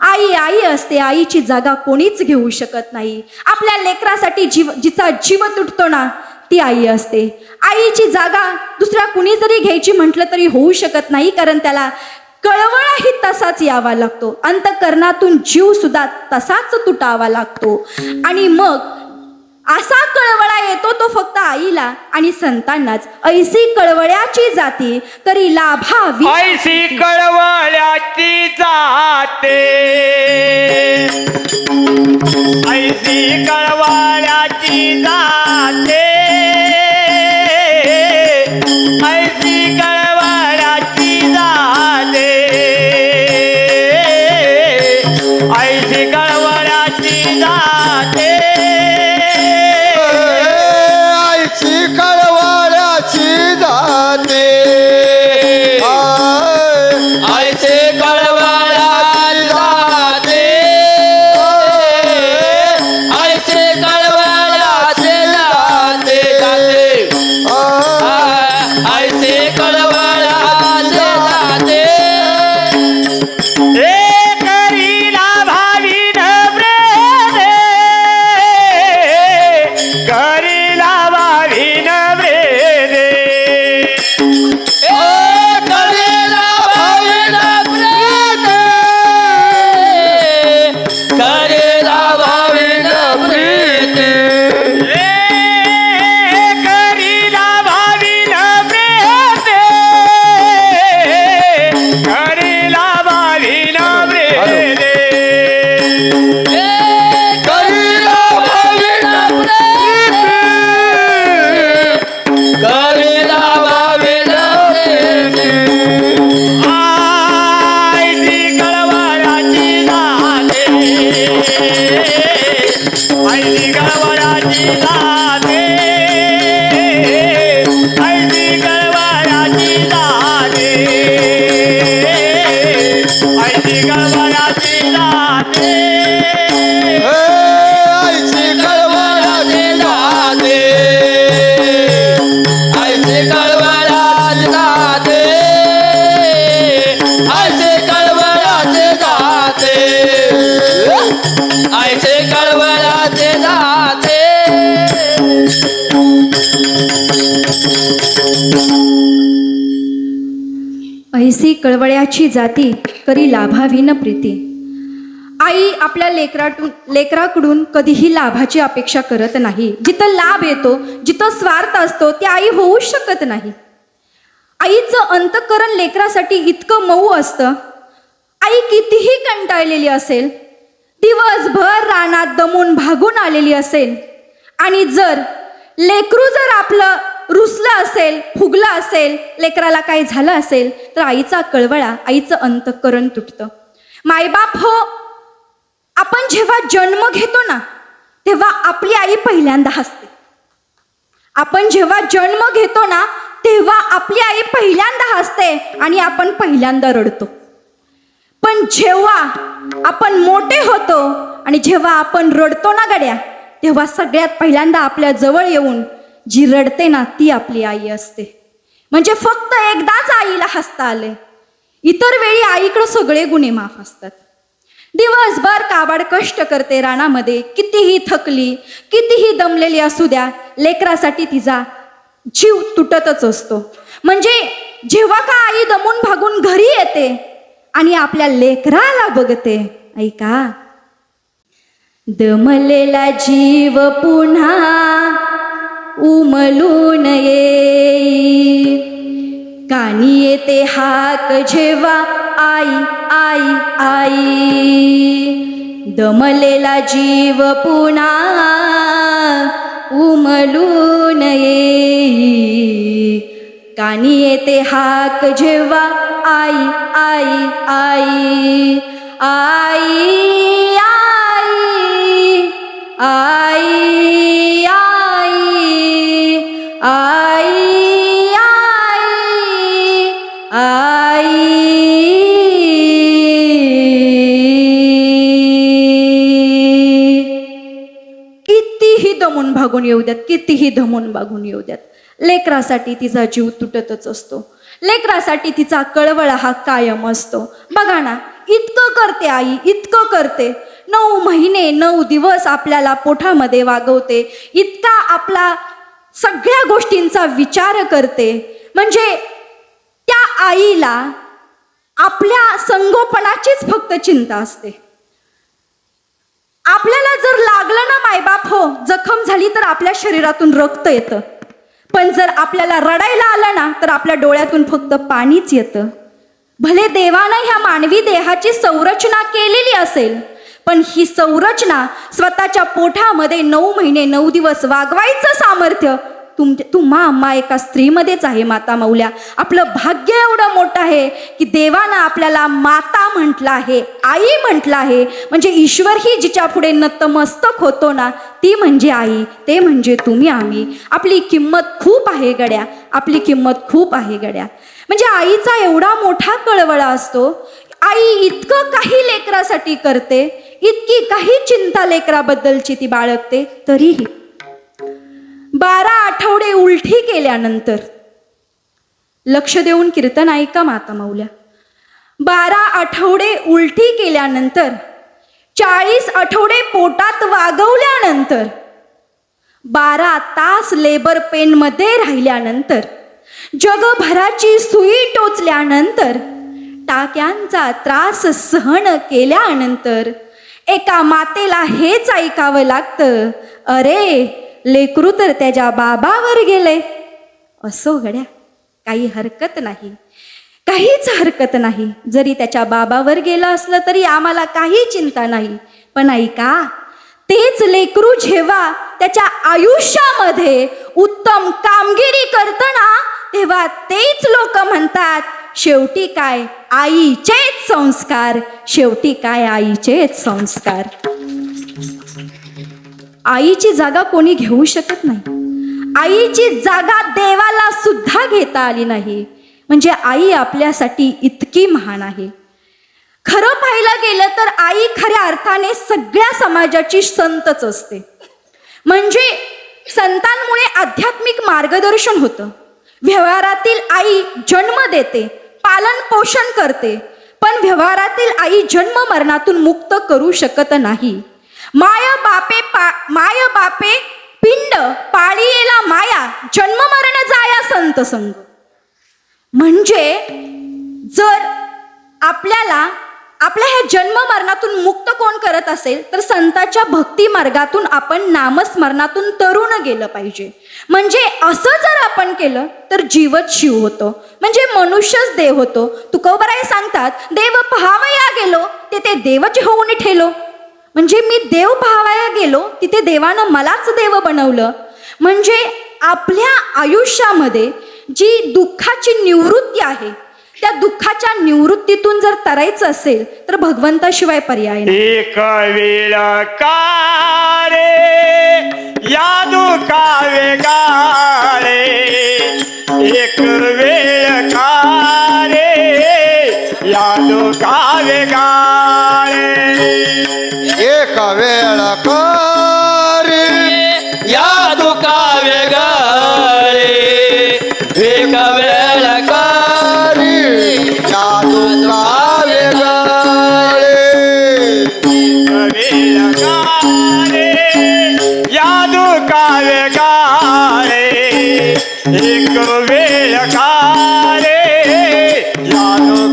आई आई असते आईची जागा कोणीच घेऊ शकत नाही. आपल्या लेकरासाठी जीव जिचा जीव तुटतो ना ती आई असते. आईची जागा दुसऱ्या कुणी जरी घ्यायची म्हटलं तरी होऊ शकत नाही कारण त्याला कळवळाही तसाच यावा लागतो. अंतकरणातून जीव सुद्धा तसाच तुटावा लागतो. आणि मग असा कळवळा येतो तो फक्त आईला आणि संतांनाच. ऐसी कळवळ्याची जाती तरी लाभावी ऐशी कळवळ्याची जाते. ऐशी कळवळ्याची जाते. ऐसी कळवळ्याची जाती करी लाभावी न प्रीती. आई आपल्या लेकरातून लेकराकडून कधीही लाभाची अपेक्षा करत नाही. जिथं लाभ येतो जिथं स्वार्थ असतो ते आई होऊ शकत नाही. आईचं अंतकरण लेकरासाठी इतकं मऊ असतं. आई कितीही कंटाळलेली असेल दिवसभर रानात दमून भागून आलेली असेल आणि जर लेकरू जर आपलं रुसलं असेल फुगलं असेल लेकराला काही झालं असेल तर आईचा कळवळा आईचं अंतकरण तुटतं. मायबाप हो आपण जेव्हा जन्म घेतो ना तेव्हा आपली आई पहिल्यांदा हसते. आपण जेव्हा जन्म घेतो ना तेव्हा आपली आई पहिल्यांदा हसते आणि आपण पहिल्यांदा रडतो. पण जेव्हा आपण मोठे होतो आणि जेव्हा आपण रडतो ना गड्या तेव्हा सगळ्यात पहिल्यांदा आपल्या जवळ येऊन जी रडते ना ती आपली आई असते. म्हणजे फक्त एकदाच आईला हसता आले इतर वेळी आईकडं सगळे गुन्हे माफ असतात. दिवसभर काबाड कष्ट करते रानामध्ये कितीही थकली कितीही दमलेली असू द्या लेकरासाठी तिचा जीव तुटतच असतो. म्हणजे जेव्हा का आई दमून भागून घरी येते आणि आपल्या लेकराला बघते ऐका दमलेला जीव पुन्हा उमलून ये कानी येते हाक जेव्हा आई आई आई. दमलेला जीव पुन्हा उमलून ये कानी येते हाक जेव्हा आई आई आई. आई. आई आई आई आई आई. कितीही दमून भागून येऊ द्यात कितीही दमून भागून येऊ द्यात. लेकरासाठी तिचा जीव तुटतच असतो. लेकरासाठी तिचा कळवळा हा कायम असतो. बघा ना इतकं करते आई इतकं करते. नऊ महिने नऊ दिवस आपल्याला पोठामध्ये वागवते. इतका आपला सगळ्या गोष्टींचा विचार करते. म्हणजे त्या आईला आपल्या संगोपनाचीच फक्त चिंता असते. आपल्याला जर लागलं ना मायबाप हो जखम झाली तर आपल्या शरीरातून रक्त येतं. पण जर आपल्याला रडायला आलं ना तर आपल्या डोळ्यातून फक्त पाणीच येतं. भले देवानं ह्या मानवी देहाची संरचना केलेली असेल पण ही संरचना स्वतःच्या पोठामध्ये नऊ महिने नऊ दिवस वागवायचं सामर्थ्य तुम तुम्हा अम्मा एका स्त्रीमध्येच आहे माता मौल्या. आपलं भाग्य एवढं मोठं आहे की देवानं आपल्याला माता म्हटलं आहे आई म्हटलं आहे. म्हणजे ईश्वर ही जिच्या पुढे नतमस्तक होतो ना ती म्हणजे आई ते म्हणजे तुम्ही आम्ही. आपली किंमत खूप आहे गड्या आपली किंमत खूप आहे गड्या. म्हणजे आईचा एवढा मोठा कळवळा असतो आई इतकं काही लेकरासाठी करते इतकी काही चिंता लेकराबद्दलची ती बाळगते तरीही. बारा आठवडे उलटी केल्यानंतर लक्ष देऊन कीर्तन ऐका माता मौल्या. बारा आठवडे उलटी केल्यानंतर चाळीस आठवडे पोटात वागवल्यानंतर बारा तास लेबर पेनमध्ये राहिल्यानंतर जगभराची सुई टोचल्यानंतर टाक्यांचा त्रास सहन केल्यानंतर एका मातेला हेच ऐकावं लागतं. अरे लेकरू तर त्याच्या बाबावर गेले. असो गड्या काही हरकत नाही. काहीच हरकत नाही. जरी त्याच्या बाबावर गेलं असलं तरी आम्हाला काही चिंता नाही. पण ऐका तेच लेकरू जेव्हा त्याच्या आयुष्यामध्ये उत्तम कामगिरी करतं ना तेव्हा तेच लोक म्हणतात शेवटी काय? आईचेच संस्कार. शेवटी काय? आईचेच संस्कार. आईची जागा कोणी घेऊ शकत नाही. आईची जागा देवाला सुद्धा घेता आली नाही. म्हणजे आई आपल्यासाठी इतकी महान आहे. खरं पाहायला गेलं तर आई खऱ्या अर्थाने सगळ्या समाजाची संतच असते. म्हणजे संतांमुळे आध्यात्मिक मार्गदर्शन होतं. व्यवहारातील आई जन्म देते. पालन पोषण करते पण व्यवहारातील आई जन्म मरणातून मुक्त करू शकत नाही. माय बापे पा माय बापे पिंड पाळीयेला माया जन्म मरण जाया संत संग. म्हणजे जर आपल्याला आपल्या ह्या जन्म मरणातून मुक्त कोण करत असेल तर संताच्या भक्ती मार्गातून आपण नामस्मरणातून तरुण गेलं पाहिजे. म्हणजे असं जर आपण केलं तर जीवच शिव होतो. म्हणजे मनुष्यच देव होतो. तुकोबराय सांगतात देव पहावया गेलो ते देवच होऊन ठेलो. म्हणजे मी देव पाहावया गेलो तिथे देवानं मलाच देव बनवलं. म्हणजे आपल्या आयुष्यामध्ये जी दुःखाची निवृत्ती आहे त्या दुःखाच्या निवृत्तीतून जर तरायचं असेल तर भगवंताशिवाय पर्याय नाही. एक वेळ काळे यादू कावे गाळे. एक वेळ काळे यादू कावे गाळे. एक वेळ करी एक वेळ काळे यादू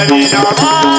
Hari Rama